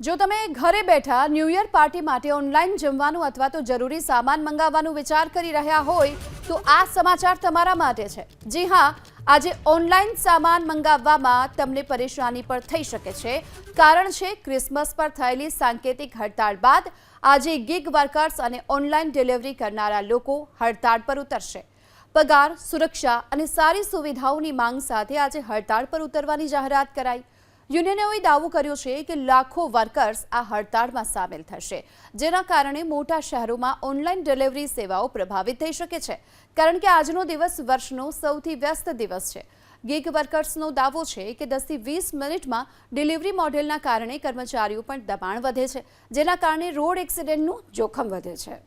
જો તમે ઘરે બેઠા ન્યૂ યર પાર્ટી માટે ઓનલાઈન જમવાનું અથવા તો જરૂરી સામાન મંગાવવાનું વિચાર કરી રહ્યા હોય, તો આ સમાચાર તમારા માટે છે. જી હા, આજે ઓનલાઈન સામાન મંગાવવામાં તમને પરેશાની પણ થઈ શકે છે. કારણ છે ક્રિસમસ પર થયેલી સાંકેતિક હડતાળ બાદ આજે ગિગ વર્કર્સ અને ઓનલાઈન ડિલિવરી કરનારા લોકો હડતાળ પર ઉતરશે. પગાર, સુરક્ષા અને સારી સુવિધાઓની માંગ સાથે આજે હડતાળ પર ઉતરવાની જાહેરાત કરાઈ. યુનિયનોએ દાવો કર્યો છે કે લાખો વર્કર્સ આ હડતાળમાં સામેલ થશે, જેના કારણે મોટા શહેરોમાં ઓનલાઈન ડિલિવરી સેવાઓ પ્રભાવિત થઈ શકે છે. કારણ કે આજનો દિવસ વર્ષનો સૌથી વ્યસ્ત દિવસ છે. ગીગ વર્કર્સનો દાવો છે કે દસથી વીસ મિનિટમાં ડિલિવરી મોડેલના કારણે કર્મચારીઓ પણ દબાણ વધે છે, જેના કારણે રોડ એક્સિડન્ટનું જોખમ વધે છે.